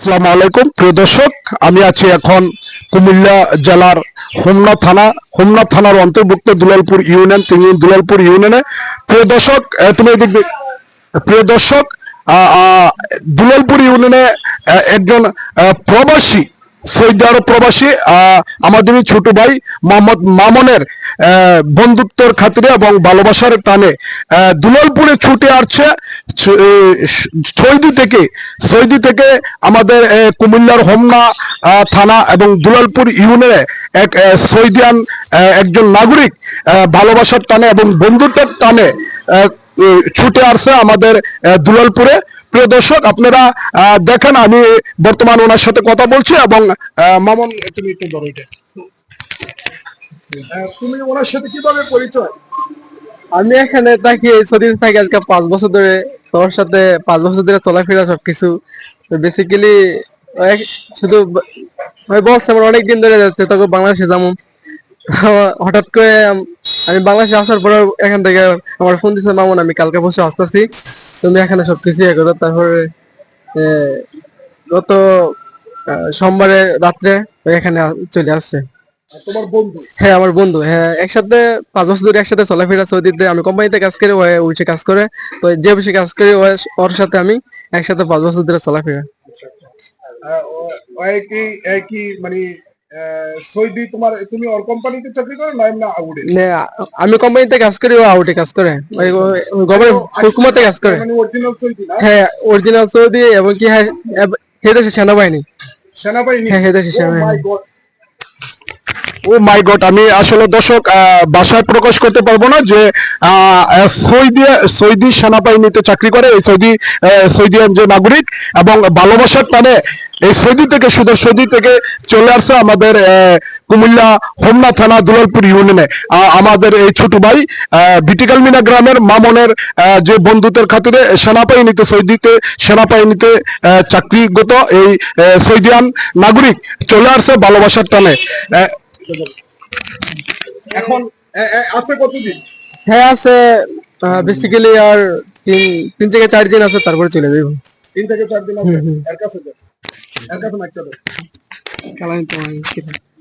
আসসালামু আলাইকুম। প্রিয় দর্শক, আমি আছি এখন কুমিল্লা জেলার হোমনা থানা, হোমনা থানার অন্তর্ভুক্ত দুলালপুর ইউনিয়ন, তিনি দুলালপুর ইউনিয়নে। প্রিয় দর্শক তুমি দেখবে প্রিয় দর্শক দুলালপুর ইউনিয়নে একজন প্রবাসী সৌদি আরব প্রবাসী আহ, আমাদেরই ছোট ভাই মোহাম্মদ মামনের বন্ধুত্বর খাতিরে এবং ভালোবাসার টানে দুলালপুরে ছুটে আসছে সৌদি থেকে সৌদি থেকে আমাদের কুমিল্লার হোমনা থানা এবং দুলালপুর ইউনিয়নে এক সৌদিয়ান একজন নাগরিক ভালোবাসার টানে এবং বন্ধুত্বের টানে ছুটে আসছে আমাদের দুলালপুরে। প্রিয় দর্শক আপনারা আহ, দেখেন আমি বর্তমান ওনার সাথে কথা বলছি এবং মামন তুমি একটু ধরো এটা। তুমি ওনার সাথে কীভাবে পরিচয়? আমি এখানে থাকি সৌদিতে থাকি আজকে পাঁচ বছর ধরে তোমার সাথে পাঁচ বছর ধরে চলাফেরা সবকিছু। বেসিক্যালি শুধু বলছে আমার অনেক দিন ধরে যাচ্ছে তখন বাংলাদেশে যেমন হঠাৎ করে আম- বাংলাদেশে আসার পরে এখান থেকে আমার ফোন দিছে মামুন আমি কালকে বসে আসতেছি। তুমি এখানে সবকিছু ইয়ে করো তারপরে এ, গত সোমবারে রাত্রে এখানে চলে আসছে। তোমার বন্ধু? হ্যাঁ আমার বন্ধু। হ্যাঁ একসাথে পাঁচ বছর ধরে একসাথে চলাফেরা সৌদিতে আমি কোম্পানিতে কাজ করি ও উইসে কাজ করে। তো যে অফিসে কাজ করি ওর সাথে আমি একসাথে পাঁচ বছর ধরে চলাফেরা। ও- ও একই একই মানে সৌদি তোমার তুমি ওর কোম্পানিতে চাকরি করো না এমনি আউটে? নে, আমি কোম্পানিতে কাজ করি ও আউটে কাজ করে। ওই গভর্নমেন্ট হুকুমতে কাজ করে। মানে অরিজিনাল সৌদি না? হ্যাঁ অরিজিনাল সৌদি এবং কি হ্যাঁ হে সেনাবাহিনী। সেনাবাহিনী? হ্যাঁ হে দেশের সেনাবাহিনী। ও মাই গড আমি আসলে দর্শক আহ, ভাষায় প্রকাশ করতে পারব না যে সৌদি সৌদি সেনাবাহিনীতে চাকরি করে এই সৌদি আহ, সৌদিয়ান যে নাগরিক এবং ভালোবাসার টানে এই সৌদি থেকে শুধু সৌদি থেকে চলে আসছে আমাদের কুমিল্লা হোমনা থানা দুলালপুর ইউনিয়নে। আমাদের এই ছোট ভাই আহ, বিটিকাল মিনা গ্রামের মামনের যে বন্ধুত্বের খাতিরে সেনাবাহিনীতে সৌদিতে সেনাবাহিনীতে চাকরিগত এই সৌদিয়ান নাগরিক চলে আসছে ভালোবাসার টানে। এখন আছে কতদিন? হ্যাঁ আছে বেসিক্যালি আর তিন তিন থেকে চার দিন আছে তারপরে চলে যাব তিন থেকে চার দিন আছে? এর কাছে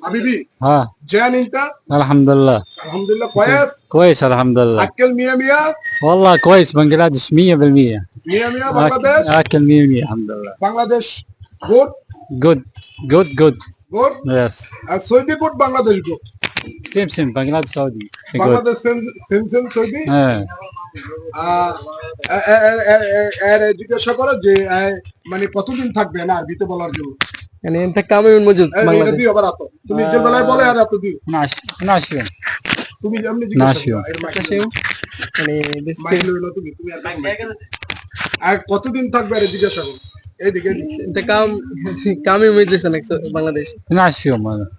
حبيبي ها جان انت الحمد لله الحمد لله كويس كويس الحمد لله اكل 100 100 والله كويس بنجلاديش 100% 100 100 بنجلاديش اكل 100 100 الحمد لله بنجلاديش جود جود جود جود good? Yes. Uh, Saudi good, Bangladesh good. Same, same. Bangladesh, Saudi. Bangladesh, good. same, same, same, Saudi. Yeah. জিজ্ঞাসা যে মানে কতদিন থাকবে না আরবিতে বলার জন্য? বাংলাদেশ। তুমি যে না আচ্ছা, মানে তুমি আর কতদিন থাকবে আর জিজ্ঞাসা করো? কাম বাংলাদেশ? না আসিও মানে।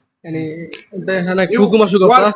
Yani ben hani kugu masuk apa?